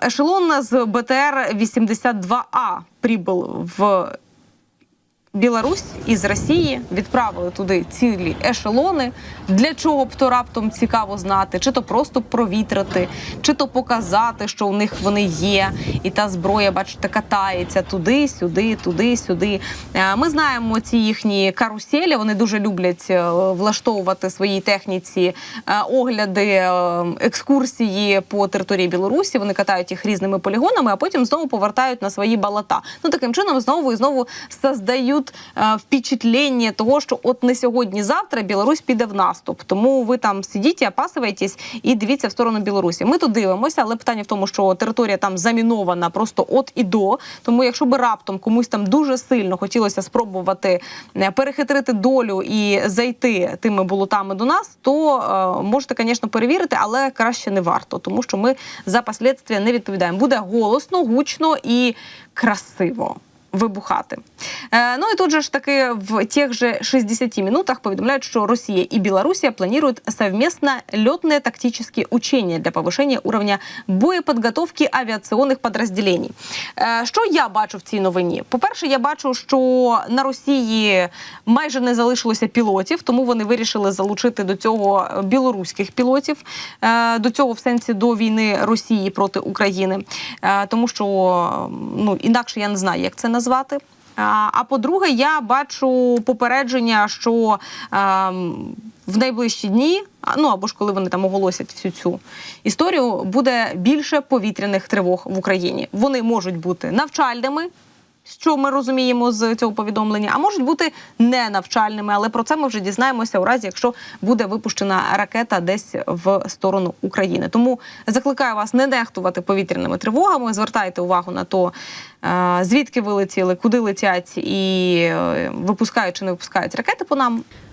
Эшелон з БТР-82А прибув в Білорусь із Росії відправили туди цілі ешелони. Для чого б то раптом цікаво знати, чи то просто провітрити, чи то показати, що у них вони є, і та зброя, бачите, катається туди, сюди, туди, сюди. Е, Ми знаємо ці їхні каруселі. Вони дуже люблять е, влаштовувати своїй техніці е, огляди, екскурсії по території Білорусі. Вони катають їх різними полігонами, а потім знову повертають на свої балата. Ну таким чином знову і знову создають е, впечатлення того, що от не сьогодні-завтра Білорусь піде в наступ. Тому ви там сидіть, опасуєтесь і дивіться в сторону Білорусі. Ми тут дивимося, але питання в тому, що територія там замінована просто от і до. Тому, якщо би раптом комусь там дуже сильно хотілося спробувати е, перехитрити долю і зайти тими болотами до нас, то е, можете, звісно, перевірити, але краще не варто, тому що ми за последствия не відповідаємо. Буде голосно, гучно і красиво. Вибухати. Е, ну і тут же ж таки в тих же 60 минутах повідомляють, що Росія і Білорусія планируют совместно летные тактические учения для повышения уровня боєподготовки авіаційних підрозділень. Е, що я бачу в цій новині? По-перше, я бачу, що на Росії майже не залишилося пілотів, тому вони вирішили залучити до цього білоруських пілотів, е, до цього в сенсі до війни Росії проти України, тому що ну інакше я не знаю, як це назвати. А, по-друге, я бачу попередження, що ем, в найближчі дні, ну або ж коли вони там оголосять всю цю історію, буде більше повітряних тривог в Україні. Вони можуть бути навчальними. Що ми розуміємо з цього повідомлення, а можуть бути не навчальними, але про це ми вже дізнаємося у разі, якщо буде випущена ракета десь в сторону України. Тому закликаю вас не нехтувати повітряними тривогами. Звертайте увагу на то, звідки звідки вилетіли, куди летять і е, випускають чи не випускають ракети по нам.